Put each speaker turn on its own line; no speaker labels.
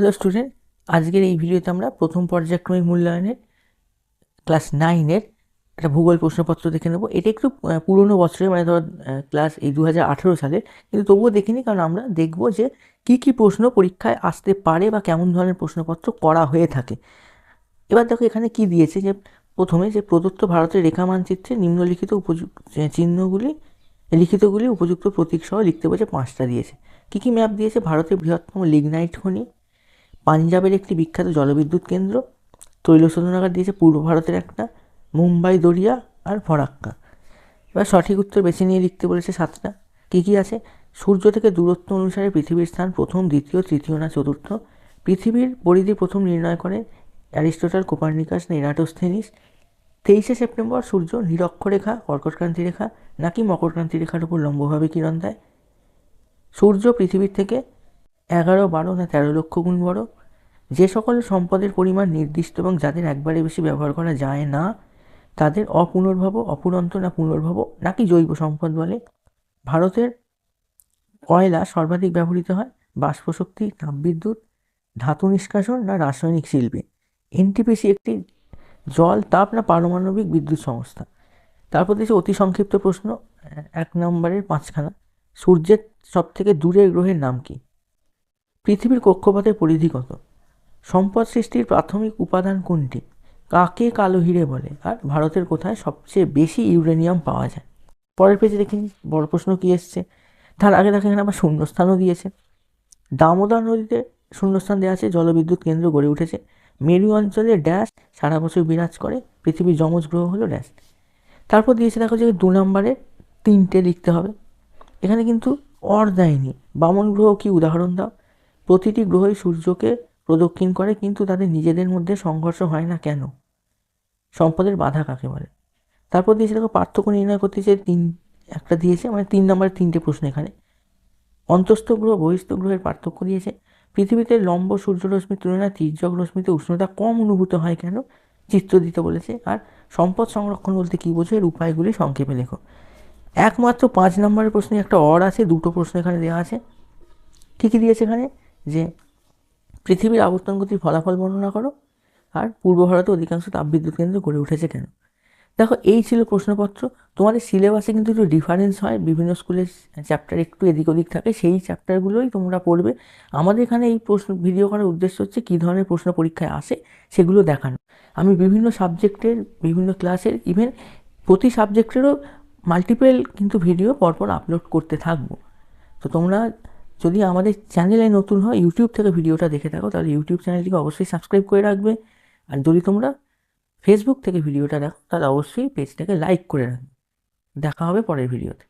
Hello student আজকের এই ভিডিওতে আমরা প্রথম পর্যায়ক্রমিক মূল্যায়নের ক্লাস নাইনের একটা ভূগোল প্রশ্নপত্র দেখে নেব। এটা একটু পুরনো বছরের মানে ধর ক্লাস এই দু হাজার আঠেরো সালের, কিন্তু তবুও দেখিনি কারণ আমরা দেখব যে কি কি প্রশ্ন পরীক্ষায় আসতে পারে বা কেমন ধরনের প্রশ্নপত্র করা হয়ে থাকে। এবার দেখো এখানে কি দিয়েছে যে, প্রথমে যে প্রদত্ত ভারতের রেখা মানচিত্রে নিম্নলিখিত উপযুক্ত চিহ্নগুলি লিখিতগুলি উপযুক্ত প্রতীক সহ লিখতে বলছে পাঁচটা দিয়েছে। কী কী ম্যাপ দিয়েছে? ভারতের বৃহত্তম লিগনাইট খনি পাঞ্জাবের একটি বিখ্যাত জলবিদ্যুৎ কেন্দ্র তৈল শোধনাগার দিয়েছে পূর্ব ভারতের একটা, মুম্বাই, দরিয়া আর ফরাক্কা এবার সঠিক উত্তর বেছে নিয়ে লিখতে বলেছে সাতটা। কী কী আছে? সূর্য থেকে দূরত্ব অনুসারে পৃথিবীর স্থান প্রথম, দ্বিতীয়, তৃতীয় না চতুর্থ। পৃথিবীর পরিধি প্রথম নির্ণয় করে অ্যারিস্টোটাল, কোপার্নিকাস না এরাটোস্থেনিস তেইশে সেপ্টেম্বর সূর্য নিরক্ষরেখা, কর্কটক্রান্তি রেখা নাকি মকরক্রান্তি রেখার উপর লম্বভাবে কিরণ দেয়? সূর্য পৃথিবীর থেকে এগারো, বারো না তেরো লক্ষ গুণ বড়? যে সকল সম্পদের পরিমাণ নির্দিষ্ট এবং যাদের একবারে বেশি ব্যবহার করা যায় না, তাদের অপুনর্ভব অপুরন্ত না পুনর্ভব নাকি জৈব সম্পদ বলে? ভারতের কয়লা সর্বাধিক ব্যবহৃত হয়? বাষ্পশক্তি, তাপবিদ্যুৎ, ধাতু নিষ্কাশন না রাসায়নিক শিল্পে? এনটিপিসি একটি জল, তাপ না পারমাণবিক বিদ্যুৎ সংস্থা? তারপর দিয়েছে অতি সংক্ষিপ্ত প্রশ্ন, এক নম্বরের পাঁচখানা। সূর্যের সবথেকে দূরের গ্রহের নাম কি? পৃথিবীর কক্ষপথের পরিধি কত? সম্পদ সৃষ্টির প্রাথমিক উপাদান কোনটি? কাকে কালো হিরে বলে? আর ভারতের কোথায় সবচেয়ে বেশি ইউরেনিয়াম পাওয়া যায়? পরের পেজে দেখিনি বড় প্রশ্ন কী এসছে? তার আগে দেখেন এখানে আবার শূন্যস্থানও দিয়েছে। দামোদর নদীতে শূন্যস্থান দেওয়া আছে, জলবিদ্যুৎ কেন্দ্র গড়ে উঠেছে। মেরু অঞ্চলে ড্যাশ সারা বছর বিরাজ করে। পৃথিবীর যমজ গ্রহ হলো ড্যাশ তারপর দিয়েছে দেখো যে দু নম্বরে তিনটে লিখতে হবে। এখানে কিন্তু অর দেয়নি বামন গ্রহ কি উদাহরণ দাও? প্রতিটি গ্রহই সূর্যকে প্রদক্ষিণ করে, কিন্তু তাদের নিজেদের মধ্যে সংঘর্ষ হয় না কেন? সম্পদের বাধা কাকে বলে? তারপর দিয়েছে দেখো, পার্থক্য নির্ণয় করতে চেয়ে তিন, একটা দিয়েছে মানে তিন নম্বরের তিনটে প্রশ্ন এখানে। অন্তস্থ গ্রহ, বহিস্থ গ্রহের পার্থক্য দিয়েছে। পৃথিবীতে লম্ব সূর্যরশ্মির তুলনায় তির্যক রশ্মিতে উষ্ণতা কম অনুভূত হয় কেন? চিত্র দিতে বলেছে। আর সম্পদ সংরক্ষণ বলতে কী বোঝো? এর উপায়গুলি সংক্ষেপে লেখো। একমাত্র পাঁচ নম্বরের প্রশ্নে একটা অর আছে, দুটো প্রশ্ন এখানে দেওয়া আছে। কী কী দিয়েছে এখানে? যে পৃথিবীর আবর্তন গতির ফলাফল বর্ণনা করো, আর পূর্ব ভারতে অধিকাংশ তাপবিদ্যুৎ কেন্দ্র গড়ে উঠেছে কেন? দেখো, এই ছিল প্রশ্নপত্র। তোমাদের সিলেবাসে কিন্তু একটু ডিফারেন্স হয়, বিভিন্ন স্কুলের চ্যাপ্টার একটু এদিক ওদিক থাকে, সেই চ্যাপ্টারগুলোই তোমরা পড়বে। আমাদের এখানে এই প্রশ্ন ভিডিও করার উদ্দেশ্য হচ্ছে কী ধরনের প্রশ্ন পরীক্ষায় আসে সেগুলো দেখানো। আমি বিভিন্ন সাবজেক্টের, বিভিন্ন ক্লাসের ইভেন প্রতি সাবজেক্টেরও মাল্টিপল কিন্তু ভিডিও পরপর আপলোড করতে থাকব। তো তোমরা যদি আমাদের চ্যানেলে নতুন হয় ইউটিউব থেকে ভিডিওটা দেখে থাকো, তাহলে ইউটিউব চ্যানেলটিকে অবশ্যই সাবস্ক্রাইব করে রাখবে। আর যদি তোমরা ফেসবুক থেকে ভিডিওটা দেখো, তাহলে অবশ্যই পেজটাকে লাইক করে রাখবে। দেখা হবে পরের ভিডিওতে